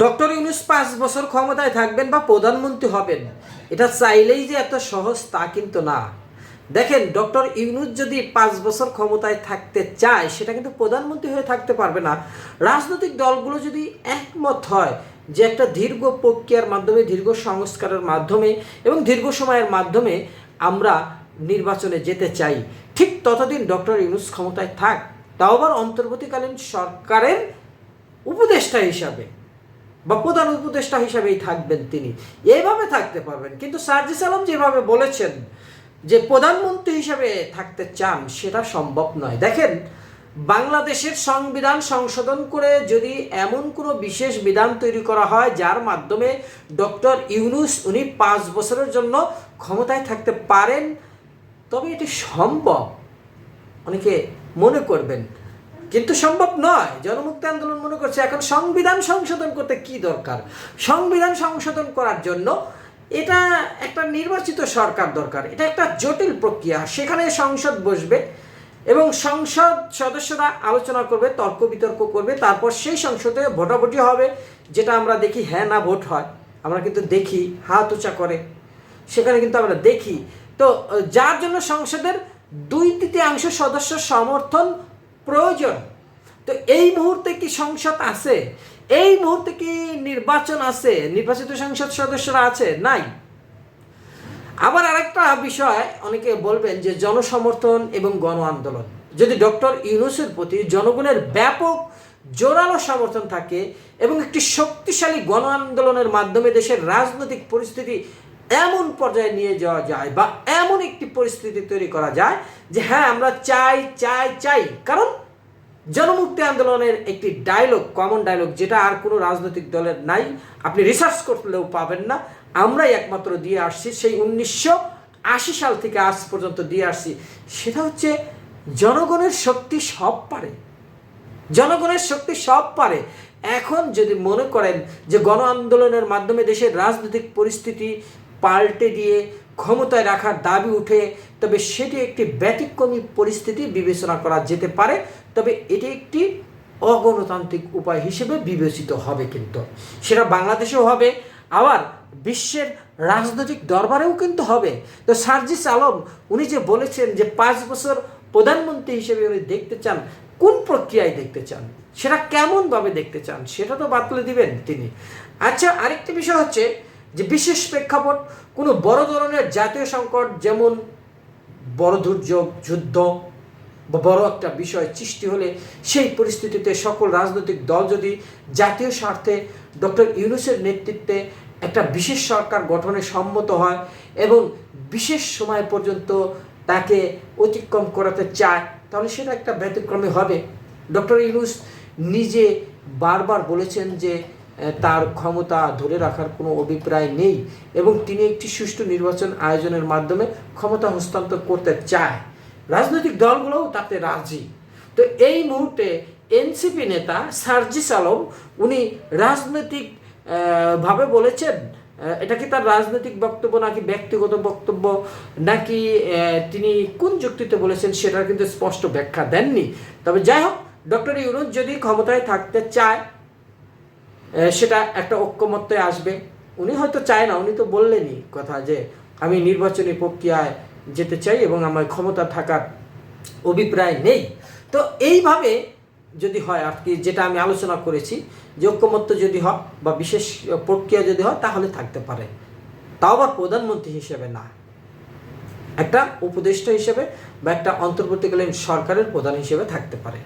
Doctor Yunus পাঁচ বছর ক্ষমতায় থাকবেন বা প্রধানমন্ত্রী হবেন, এটা চাইলেই যে এত সহজ তা কিন্তু না। দেখেন, ডক্টর ইউনুস যদি পাঁচ বছর ক্ষমতায় থাকতে চায়, সেটা কিন্তু প্রধানমন্ত্রী হয়ে থাকতে পারবে না। রাজনৈতিক দলগুলো যদি একমত হয় যে একটা দীর্ঘ প্রক্রিয়ার মাধ্যমে, দীর্ঘ সংস্কারের মাধ্যমে এবং দীর্ঘ সময়ের মাধ্যমে আমরা নির্বাচনে যেতে চাই, ঠিক ততদিন ডক্টর ইউনুস ক্ষমতায় থাক। তাও আবার অন্তর্বর্তীকালীন সরকারের উপদেষ্টা হিসাবে। বা প্রধান উপদেষ্টা হিসাবেই থাকবেন তিনি। এইভাবে থাকতে পারবেন। কিন্তু সার্জিস আলম যেভাবে বলেছেন যে প্রধানমন্ত্রী হিসাবে থাকতে চান, সেটা সম্ভব নয়। দেখেন, বাংলাদেশের সংবিধান সংশোধন করে যদি এমন কোনো বিশেষ বিধান তৈরি করা হয়, যার মাধ্যমে ডক্টর ইউনুস উনি পাঁচ বছরের জন্য ক্ষমতায় থাকতে পারেন, তবে এটি সম্ভব, অনেকে মনে করবেন। কিন্তু সম্ভব নয়। জনমুক্তি আন্দোলন মনে করছে এখন সংবিধান সংশোধন করতে কি দরকার? সংবিধান সংশোধন করার জন্য এটা একটা নির্বাচিত সরকার দরকার। এটা একটা জটিল প্রক্রিয়া। সেখানে সংসদ বসবে এবং সংসদ সদস্যরা আলোচনা করবে, তর্ক বিতর্ক করবে, তারপর সেই সংসদে ভোটাভুটি হবে, যেটা আমরা দেখি হ্যাঁ না ভোট হয়। আমরা কিন্তু দেখি, হাত উঁচা করে। সেখানে কিন্তু আমরা দেখি। তো, যার জন্য সংসদের দুই তৃতীয়াংশ সদস্য সমর্থন প্রয়োজন। তো এই মুহূর্তে কি সংসদ আছে? এই মুহূর্তে কি নির্বাচন আছে? নির্বাচিত সংসদ সদস্যরা আছে? নাই। আবার আরেকটা বিষয়, অনেকে বলবেন যে জনসমর্থন এবং গণ আন্দোলন। যদি ডক্টর ইউনুসের প্রতি জনগণের ব্যাপক জোরালো সমর্থন থাকে এবং একটি শক্তিশালী গণ আন্দোলনের মাধ্যমে দেশের রাজনৈতিক পরিস্থিতি এমন পর্যায়ে নিয়ে যাওয়া যায় বা এমন একটি পরিস্থিতি তৈরি করা যায় যে হ্যাঁ আমরা চাই চাই চাই। কারণ জনমুক্তি আন্দোলনের একটি ডায়লগ কমন ডায়লগ যেটা আর কোনো রাজনৈতিক দলের নাই, আপনি রিসার্চ করলেও পাবেন না। আমরাই একমাত্র দিয়ে আসছি, সেই উনিশশো আশি সাল থেকে আজ পর্যন্ত দিয়ে আসছি। সেটা হচ্ছে জনগণের শক্তি সব পারে। জনগণের শক্তি সব পারে। এখন যদি মনে করেন যে গণ আন্দোলনের মাধ্যমে দেশের রাজনৈতিক পরিস্থিতি পাল্টে দিয়ে ক্ষমতায় রাখার দাবি উঠে, তবে সেটি একটি ব্যতিক্রমী পরিস্থিতি বিবেচনা করা যেতে পারে, তবে এটি একটি অগণতান্ত্রিক উপায় হিসেবে বিবেচিত হবে কিন্তু। সেটা বাংলাদেশেও হবে, আবার বিশ্বের রাজনৈতিক দরবারেও কিন্তু হবে। তো সার্জিস আলম, উনি যে বলেছেন যে পাঁচ বছর প্রধানমন্ত্রী হিসেবে উনি দেখতে চান, কোন প্রক্রিয়ায় দেখতে চান? সেটা কেমনভাবে দেখতে চান? সেটা তো বাতলে দিবেন তিনি। আচ্ছা আরেকটি বিষয় হচ্ছে যে বিশেষ প্রেক্ষাপট কোনো বড় ধরনের জাতীয় সংকট, যেমন বড় দুর্যোগ, যুদ্ধ বা বড় একটা বিষয় সৃষ্টি হলে সেই পরিস্থিতিতে সকল রাজনৈতিক দল যদি জাতীয় স্বার্থে ডক্টর ইউনুসের নেতৃত্বে একটা বিশেষ সরকার গঠনে সম্মত হয় এবং বিশেষ সময় পর্যন্ত তাকে অতিক্রম করাতে চায়, তাহলে সেটা একটা ব্যতিক্রমী হবে। ডক্টর ইউনুস নিজে বারবার বলেছেন যে তার ক্ষমতা ধরে রাখার কোনো অভিপ্রায় নেই এবং তিনি একটি সুষ্ঠু নির্বাচন আয়োজনের মাধ্যমে ক্ষমতা হস্তান্তর করতে চায়। রাজনৈতিক দলগুলোও তাতে রাজি। তো এই মুহূর্তে এনসিপি নেতা সার্জিস আলম, উনি রাজনৈতিক ভাবে বলেছেন এটা কি তার রাজনৈতিক বক্তব্য নাকি ব্যক্তিগত বক্তব্য? নাকি তিনি কোন যুক্তিতে বলেছেন সেটার কিন্তু স্পষ্ট ব্যাখ্যা দেননি। তবে যাই হোক, ডক্টর ইউনুস যদি ক্ষমতায় থাকতে চায় সেটা একটা ঐক্যমত্যে আসবে। উনি হয়তো চায় না, উনি তো বললেনই কথা যে, আমি নির্বাচনী প্রক্রিয়ায় যেতে চাই এবং আমার ক্ষমতা থাকার অভিপ্রায় নেই। তো এইভাবে যদি হয়, আর কি, যেটা আমি আলোচনা করেছি, যে ঐক্যমত্য যদি হয় বা বিশেষ প্রক্রিয়া যদি হয়, তাহলে থাকতে পারে। তাও আবার প্রধানমন্ত্রী হিসেবে না। একটা উপদেষ্টা হিসেবে বা একটা অন্তর্বর্তীকালীন সরকারের প্রধান হিসেবে থাকতে পারে।